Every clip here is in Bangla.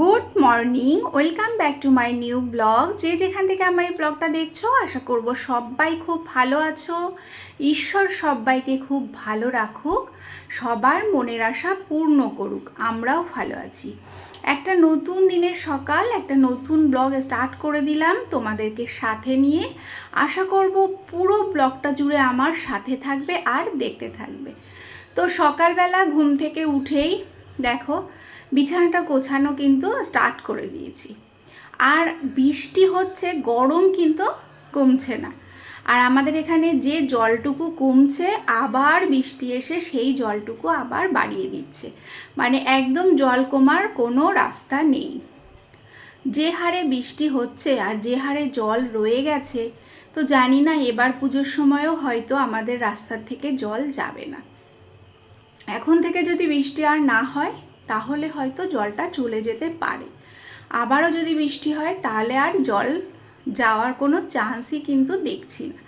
Good morning, welcome back to my new blog. যে যেখান থেকে আমার এই ব্লগটা দেখছ, আশা করব সবাই খুব ভালো আছো। ঈশ্বর সবাইকে খুব ভালো রাখুক, সবার মনের আশা পূর্ণ করুক, আমরাও ভালো আছি। একটা নতুন দিনের সকাল, একটা নতুন ব্লগ স্টার্ট করে দিলাম তোমাদেরকে সাথে নিয়ে। আশা করব পুরো ব্লগটা জুড়ে আমার সাথে থাকবে আর দেখতে থাকবে। তো সকালবেলা ঘুম থেকে উঠেই দেখো বিছানাটা গোছানো কিন্তু স্টার্ট করে দিয়েছি। আর বৃষ্টি হচ্ছে, গরম কিন্তু কমছে না। আর আমাদের এখানে যে জলটুকু কমছে, আবার বৃষ্টি এসে সেই জলটুকু আবার বাড়িয়ে দিচ্ছে। মানে একদম জল কমার কোনো রাস্তা নেই। যে হারে বৃষ্টি হচ্ছে আর যে হারে জল রয়ে গেছে, তো জানি না, এবার পুজোর সময়ও হয়তো আমাদের রাস্তার থেকে জল যাবে না। এখন থেকে যদি বৃষ্টি আর না হয় তাহলে হয়তো জলটা চলে যেতে পারে। আবারও যদি বৃষ্টি হয়, তাহলে আর জল যাওয়ার কোনো চান্সই কিন্তু দেখছি না।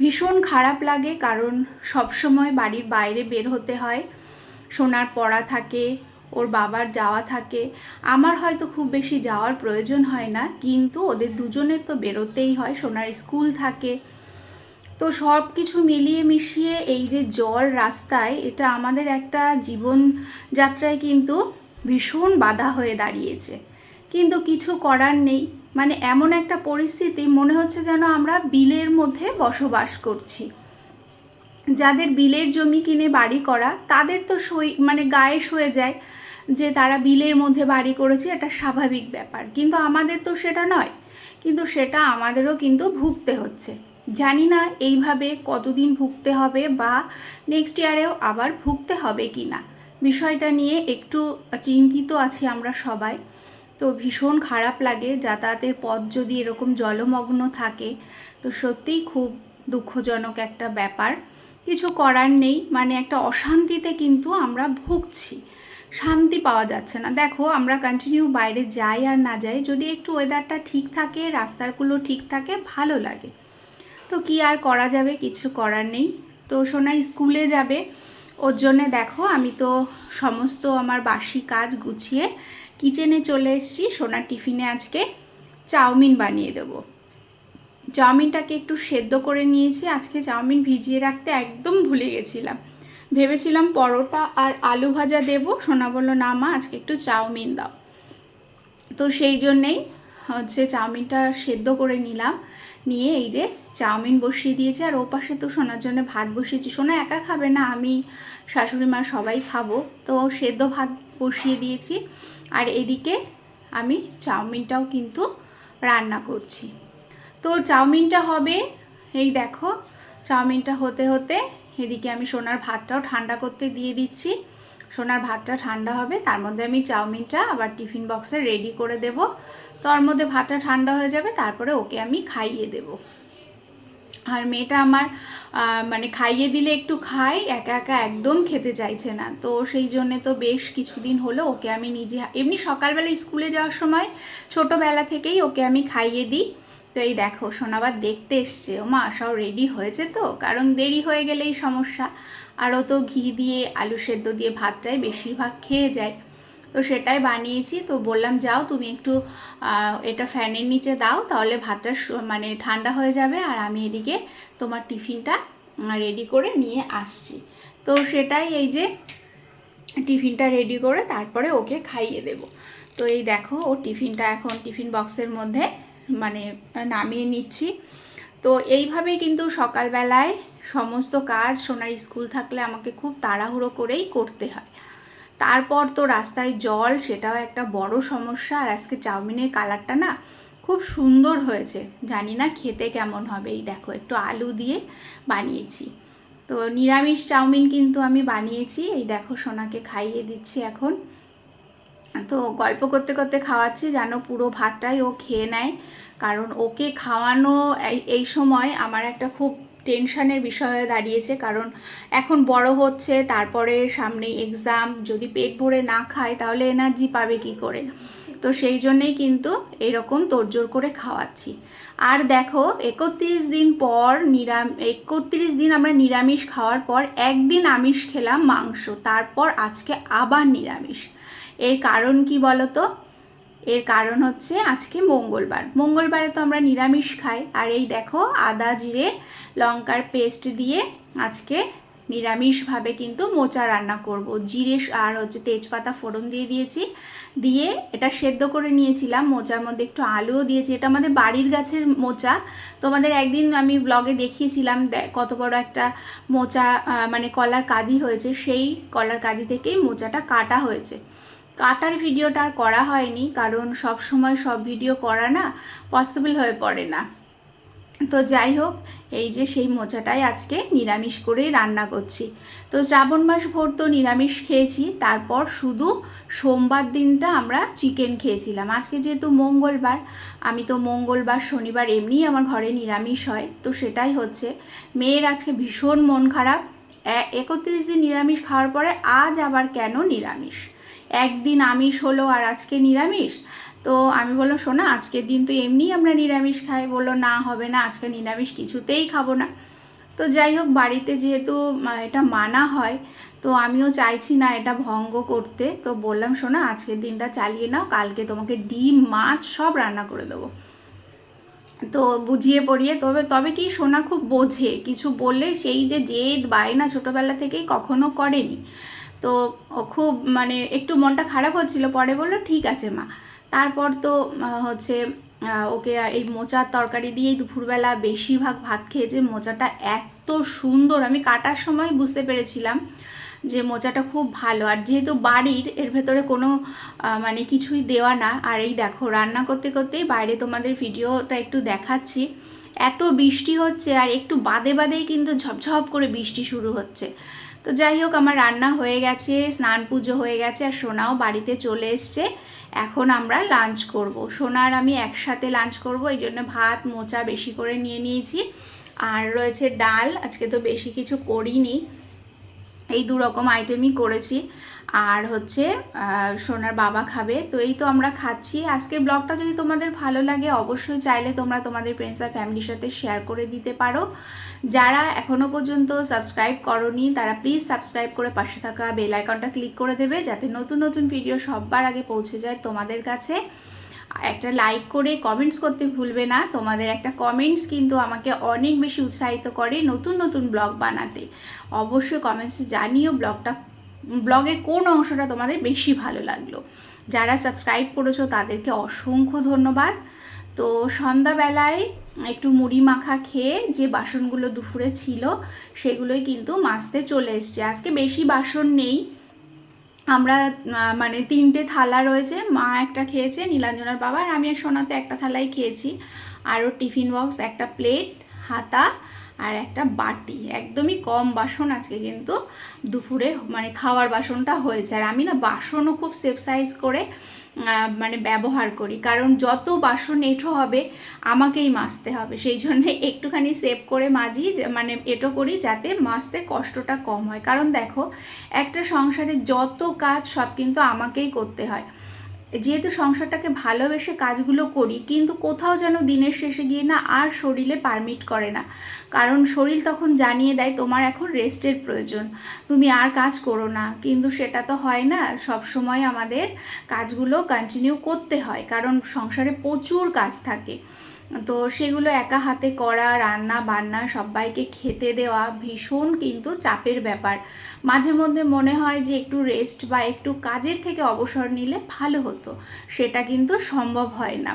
ভীষণ খারাপ লাগে, কারণ সব সময় বাড়ির বাইরে বের হতে হয়। সোনার পড়া থাকে, ওর বাবার যাওয়া থাকে। আমার হয়তো খুব বেশি যাওয়ার প্রয়োজন হয় না, কিন্তু ওদের দুজনের তো বেরোতেই হয়, সোনার স্কুল থাকে। তো সব কিছু মিলিয়ে মিশিয়ে এই যে জল রাস্তায়, এটা আমাদের একটা জীবন যাত্রায় কিন্তু ভীষণ বাধা হয়ে দাঁড়িয়েছে। কিন্তু কিছু করার নেই। মানে এমন একটা পরিস্থিতি, মনে হচ্ছে যেন আমরা বিলের মধ্যে বসবাস করছি। যাদের বিলের জমি কিনে বাড়ি করা, তাদের তো সই মানে গায়ে সয়ে যায় যে তারা বিলের মধ্যে বাড়ি করেছে, এটা স্বাভাবিক ব্যাপার। কিন্তু আমাদের তো সেটা নয়। কিন্তু সেটা আমাদেরও কিন্তু ভুগতে হচ্ছে। জানি না এইভাবে কতদিন ভুগতে হবে বা নেক্সট ইয়ারেও আবার ভুগতে হবে কি না। বিষয়টা নিয়ে একটু চিন্তিত আছি আমরা সবাই। তো ভীষণ খারাপ লাগে যাতায়াতের পথ যদি এরকম জলমগ্ন থাকে, তো সত্যিই খুব দুঃখজনক একটা ব্যাপার। কিছু করার নেই মানে একটা অশান্তিতে কিন্তু আমরা ভুগছি। শান্তি পাওয়া যাচ্ছে না। দেখো, আমরা কন্টিনিউ বাইরে যাই আর না যাই, যদি একটু ওয়েদারটা ঠিক থাকে রাস্তাগুলো ঠিক থাকে, ভালো লাগে। তো কি আর করা যাবে? কিছু করার নেই। তো সোনা স্কুলে যাবে। ওর জন্যে দেখো, আমি তো সমস্ত আমার বাসি কাজ গুছিয়ে কিচেনে চলে এসেছি। সোনার টিফিনে আজকে চাউমিন বানিয়ে দেবো। চাউমিনটাকে একটু সেদ্ধ করে নিয়েছি। আজকে চাউমিন ভিজিয়ে রাখতে একদম ভুলে গেছিলাম। ভেবেছিলাম পরোটা আর আলু ভাজা দেবো। সোনা বলল, না মা, আজকে একটু চাউমিন দাও। তো সেই জন্যেই হচ্ছে চাউমিনটা সেদ্ধ করে নিলাম। নিয়ে এই যে চাউমিন বসিয়ে দিয়েছি, আর ও পাশে তো সোনার জন্য ভাত বসিয়েছি। সোনা একা খাবে না, আমি, শাশুড়ি মা সবাই খাব। তো সেদ্ধ ভাত বসিয়ে দিয়েছি, আর এদিকে আমি চাউমিনটাও কিন্তু রান্না করছি। তো চাউমিনটা হবে, এই দেখো, চাউমিনটা হতে হতে এদিকে আমি সোনার ভাতটাও ঠান্ডা করতে দিয়ে দিচ্ছি। সোনার ভাতটা ঠান্ডা হবে, তার মধ্যে আমি চাউমিনটা আবার টিফিন বক্সে রেডি করে দেব। তার মধ্যে ভাতটা ঠান্ডা হয়ে যাবে, তারপরে ওকে আমি খাইয়ে দেব। আর মেয়েটা আমার মানে খাইয়ে দিলে একটু খাই একা একা একদম খেতে চাইছে না। তো সেই জন্যে তো বেশ কিছুদিন হলো ওকে আমি নিজে, এমনি সকালবেলা স্কুলে যাওয়ার সময় ছোটোবেলা থেকেই ওকে আমি খাইয়ে দিই। তো এই দেখো সোনাবার দেখতে এসছে। ও মা সব রেডি হয়েছে তো? কারণ দেরি হয়ে গেলেই সমস্যা। আরও তো ঘি দিয়ে, আলু সেদ্ধ দিয়ে ভাতটাই বেশিরভাগ খেয়ে যায়। তো সেটাই বানিয়েছি। তো বললাম, যাও, তুমি একটু এটা ফ্যানের নিচে দাও, তাহলে ভাতটা মানে ঠান্ডা হয়ে যাবে। আর আমি এদিকে তোমার টিফিনটা রেডি করে নিয়ে আসছি। তো সেটাই এই যে টিফিনটা রেডি করে তারপরে ওকে খাইয়ে দেব। তো এই দেখো, ও টিফিনটা এখন টিফিন বক্সের মধ্যে মানে নামিয়ে নিচ্ছি। তো এইভাবে কিন্তু সকালবেলায় সমস্ত কাজ সোনার স্কুল থাকলে আমাকে খুব তাড়াহুড়ো করেই করতে হয়। তারপর তো রাস্তায় জল, সেটাও একটা বড় সমস্যা। আর আজকে চাউমিনের কালারটা না খুব সুন্দর হয়েছে। জানি না খেতে কেমন হবে। এই দেখো, একটু আলু দিয়ে বানিয়েছি। তো নিরামিষ চাউমিন কিন্তু আমি বানিয়েছি। এই দেখো, সোনাকে খাইয়ে দিচ্ছি এখন। তো গল্প করতে করতে খাওয়াচ্ছি যেন পুরো ভাতটাই ও খেয়ে নেয়। কারণ ওকে খাওয়ানো এই সময় আমার একটা খুব টেনশানের বিষয় হয়ে দাঁড়িয়েছে। কারণ এখন বড় হচ্ছে, তারপরে সামনে এক্সাম যদি পেট ভরে না খায় তাহলে এনার্জি পাবে কি করে? তো সেই জন্যেই কিন্তু এরকম তোড়জোড় করে খাওয়াচ্ছি। আর দেখো, একত্রিশ দিন পর নিরাম, একত্রিশ দিন আমরা নিরামিষ খাওয়ার পর একদিন আমিষ খেলাম মাংস, তারপর আজকে আবার নিরামিষ। এর কারণ কি বলতো? এর কারণ হচ্ছে আজকে মঙ্গলবার। মঙ্গলবারে তো আমরা নিরামিষ খাই। আর এই দেখো, আদা, জিরে, লঙ্কার পেস্ট দিয়ে আজকে নিরামিষভাবে কিন্তু মোচা রান্না করব। জিরে আর হচ্ছে তেজপাতা ফোড়ন দিয়ে দিয়েছি। দিয়ে এটা সেদ্ধ করে নিয়েছিলাম। মোচার মধ্যে একটু আলুও দিয়েছি। এটা আমাদের বাড়ির গাছের মোচা। তোমাদের একদিন আমি ব্লগে দেখিয়েছিলাম কত বড় একটা মোচা মানে কলার কাদি হয়েছে। সেই কলার কাদি থেকেই মোচাটা কাটা হয়েছে। কাটার ভিডিওটা আর করা হয়নি, কারণ সব সময় সব ভিডিও করা না পসিবল হয়ে পড়ে না। তো যাই হোক, এই যে সেই মোচাটাই আজকে নিরামিষ করেই রান্না করছি। তো শ্রাবণ মাস ভোর তো নিরামিষ খেয়েছি, তারপর শুধু সোমবার দিনটা আমরা চিকেন খেয়েছিলাম। আজকে যেহেতু মঙ্গলবার, আমি তো মঙ্গলবার, শনিবার এমনিই আমার ঘরে নিরামিষ হয়, তো সেটাই হচ্ছে। মেয়ের আজকে ভীষণ মন খারাপ। একত্রিশ দিন নিরামিষ খাওয়ার পরে আজ আবার কেন নিরামিষ? একদিন আমিষ হলো আর আজকে নিরামিষ? তো আমি বললাম, শোনা, আজকের দিন তো এমনিই আমরা নিরামিষ খাই। বলল, না, হবে না, আজকে নিরামিষ কিছুতেই খাব না। তো যাই হোক, বাড়িতে যেহেতু এটা মানা হয়, তো আমিও চাইছি না এটা ভঙ্গ করতে। তো বললাম, শোনা, আজকের দিনটা চালিয়ে নাও, কালকে তোমাকে ডিম, মাছ সব রান্না করে দেবো। তো বুঝিয়ে পড়িয়ে, তবে তবে কি সোনা খুব বোঝে, কিছু বললে সেই যে জেদ বায়না ছোটোবেলা থেকেই কখনো করেনি। তো খুব মানে একটু মনটা খারাপ হচ্ছিল, পরে বলল, ঠিক আছে মা। তারপর তো হচ্ছে ওকে এই মোচার তরকারি দিয়েই দুপুরবেলা বেশিরভাগ ভাত খেয়েছে মোচাটা এত সুন্দর, আমি কাটার সময় বুঝতে পেরেছিলাম যে মোচাটা খুব ভালো। আর যেহেতু বাড়ির, এর ভেতরে কোনো মানে কিছুই দেওয়া না, আর এই দেখো, রান্না করতে করতেই বাইরে তোমাদের ভিডিওটা একটু দেখাচ্ছি। এত বৃষ্টি হচ্ছে, আর একটু বাদে বাদেই কিন্তু ঝপঝপ করে বৃষ্টি শুরু হচ্ছে। তো যাই হোক, আমার রান্না হয়ে গেছে, স্নান পুজো হয়ে গেছে আর সোনাও বাড়িতে চলে এসছে। এখন আমরা লাঞ্চ করব। সোনার আমি একসাথে লাঞ্চ করব, এই জন্য ভাত, মোচা বেশি করে নিয়ে নিয়েছি। আর রয়েছে ডাল, আজকে তো বেশি কিছু করিনি। এই দু রকম আইটেমই করেছি। আর হচ্ছে সোনার বাবা খাবে। তো এই তো আমরা খাচ্ছি। আজকের ব্লগটা যদি তোমাদের ভালো লাগে, অবশ্যই চাইলে তোমরা তোমাদের ফ্রেন্ডস আর ফ্যামিলির সাথে শেয়ার করে দিতে পারো। যারা এখনও পর্যন্ত সাবস্ক্রাইব করনি, তারা প্লিজ সাবস্ক্রাইব করে পাশে থাকা বেল আইকনটা ক্লিক করে দেবে, যাতে নতুন নতুন ভিডিও সববার আগে পৌঁছে যায় তোমাদের কাছে। একটা লাইক করে কমেন্টস করতে ভুলবে না। তোমাদের একটা কমেন্টস কিন্তু আমাকে অনেক বেশি উৎসাহিত করে নতুন নতুন ব্লগ বানাতে। অবশ্যই কমেন্টসে জানিও ব্লগটা ব্লগের কোন অংশটা তোমাদের বেশি ভালো লাগল। যারা সাবস্ক্রাইব করেছ তাদেরকে অসংখ্য ধন্যবাদ। তো সন্ধ্যাবেলায় একটু মুড়ি মাখা খেয়ে যে বাসনগুলো দুপুরে ছিল, সেগুলোই কিন্তু মাজতে চলে এসছে। আজকে বেশি বাসন নেই। আমরা মানে তিনটে থালা রয়েছে। মা একটা খেয়েছে, নীলাঞ্জনার বাবা আর আমি সোনাতে একটা থালাই খেয়েছি। আরও টিফিন বক্স, একটা প্লেট, হাতা আর একটা বাটি, একদমই কম বাসন আজকে কিন্তু দুপুরে মানে খাওয়ার বাসনটা হয়েছে। আর আমি না বাসনও খুব সেফ সাইজ করে মানে ব্যবহার করি। কারণ যত বাসন এঁঠো হবে, আমাকেই মাজতে হবে। সেই জন্য একটুখানি সেভ করে মাজি মানে এঁটো করি যাতে মাজতে কষ্টটা কম হয়। কারণ দেখো, একটা সংসারে যত কাজ সব কিন্তু আমাকেই করতে হয়। যেহেতু সংসারটাকে ভালোবেসে কাজগুলো করি, কিন্তু কোথাও যেন দিনের শেষে গিয়ে না আর শরীরে পারমিট করে না। কারণ শরীর তখন জানিয়ে দেয়, তোমার এখন রেস্টের প্রয়োজন। তুমি আর কাজ করো না। কিন্তু সেটা তো হয় না। সব সময় আমাদের কাজগুলো কন্টিনিউ করতে হয়। কারণ সংসারে প্রচুর কাজ থাকে। তো সেগুলো একা হাতে করা, রান্না, বান্না, সবাইকে খেতে দেওয়া ভীষণ কিন্তু চাপের ব্যাপার। মাঝে মধ্যে মনে হয় যে একটু রেস্ট বা একটু কাজের থেকে অবসর নিলে ভালো হতো। সেটা কিন্তু সম্ভব হয় না।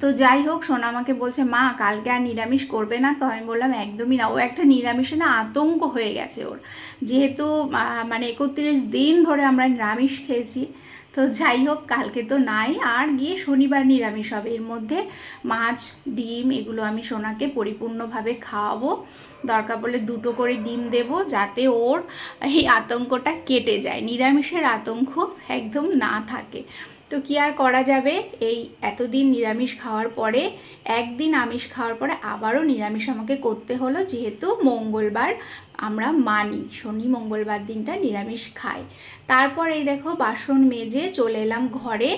তো যাই হোক, সোনা আমাকে বলছে, মা, কালকে আর নিরামিষ করবে না। তো আমি বললাম, একদমই না। ও একটা নিরামিষে না আতঙ্ক হয়ে গেছে ওর। যেহেতু মানে একত্রিশ দিন ধরে আমরা নিরামিষ খেয়েছি তো যাই হোক, কালকে তো নাই। আর গিয়ে শনিবার নিরামিষ হবে। এর মধ্যে মাছ, ডিম, এগুলো আমি সোনাকে পরিপূর্ণভাবে খাওয়াবো। দরকার পড়লে দুটো করে ডিম দেব যাতে ওর এই আতঙ্কটা কেটে যায়, নিরামিষের আতঙ্ক একদম না থাকে। তো কি আর করা যাবে? এই এতদিন নিরামিষ খাওয়ার পরে, একদিন আমিষ খাওয়ার পরে আবারও নিরামিষ আমাকে করতে হলো, যেহেতু মঙ্গলবার আমরা মানি, শনি মঙ্গলবার দিনটা নিরামিষ খাই তারপর এই দেখো বাসন মেজে চলে এলাম ঘরে।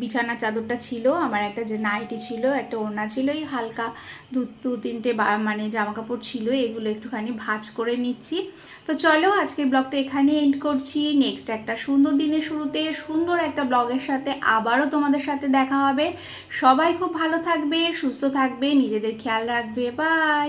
বিছানার চাদরটা ছিল, আমার একটা যে নাইটি ছিল, একটা ওড়না ছিল, এই হালকা দু দু তিনটে মানে জামা কাপড় ছিল, এগুলো একটুখানি ভাজ করে নিচ্ছি। তো চলো আজকে ব্লগটা এখানে এন্ড করছি। নেক্সট একটা সুন্দর দিনের শুরুতে, সুন্দর একটা ব্লগের সাথে আবারও তোমাদের সাথে দেখা হবে। সবাই খুব ভালো থাকবে, সুস্থ থাকবে, নিজেদের খেয়াল রাখবে। বাই